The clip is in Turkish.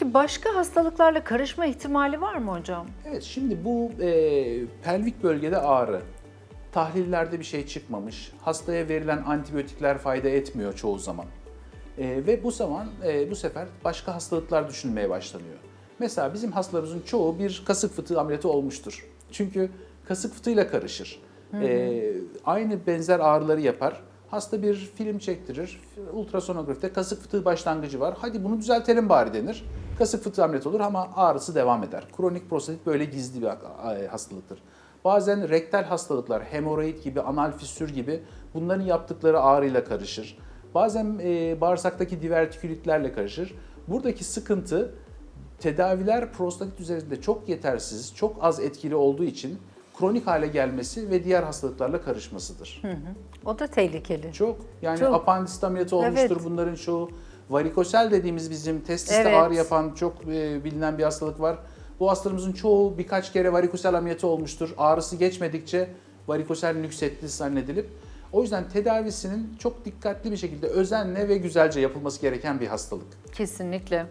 Peki başka hastalıklarla karışma ihtimali var mı hocam? Evet şimdi bu e, pelvik bölgede ağrı. Tahlillerde bir şey çıkmamış. Hastaya verilen antibiyotikler fayda etmiyor çoğu zaman. E, ve bu zaman e, bu sefer başka hastalıklar düşünülmeye başlanıyor. Mesela bizim hastalarımızın çoğu bir kasık fıtığı ameliyatı olmuştur. Çünkü kasık fıtığıyla karışır. E, aynı benzer ağrıları yapar. Hasta bir film çektirir. Ultrasonografide kasık fıtığı başlangıcı var. Hadi bunu düzeltelim bari denir. Kasık fıtığı ameliyatı olur ama ağrısı devam eder. Kronik prostatit böyle gizli bir e, hastalıktır. Bazen rektal hastalıklar, hemoroid gibi, anal fissür gibi bunların yaptıkları ağrıyla karışır. Bazen e, bağırsaktaki divertikülitlerle karışır. Buradaki sıkıntı tedaviler prostatit üzerinde çok yetersiz, çok az etkili olduğu için kronik hale gelmesi ve diğer hastalıklarla karışmasıdır. O da tehlikeli. Çok yani Çok. apandisit ameliyatı olmuştur Evet. bunların çoğu. Varikosel dediğimiz bizim testiste Evet. ağrı yapan çok e, bilinen bir hastalık var. Bu hastalarımızın çoğu birkaç kere varikosel ameliyatı olmuştur. Ağrısı geçmedikçe varikosel nüksetti zannedilip o yüzden tedavisinin çok dikkatli bir şekilde özenle ve güzelce yapılması gereken bir hastalık. Kesinlikle.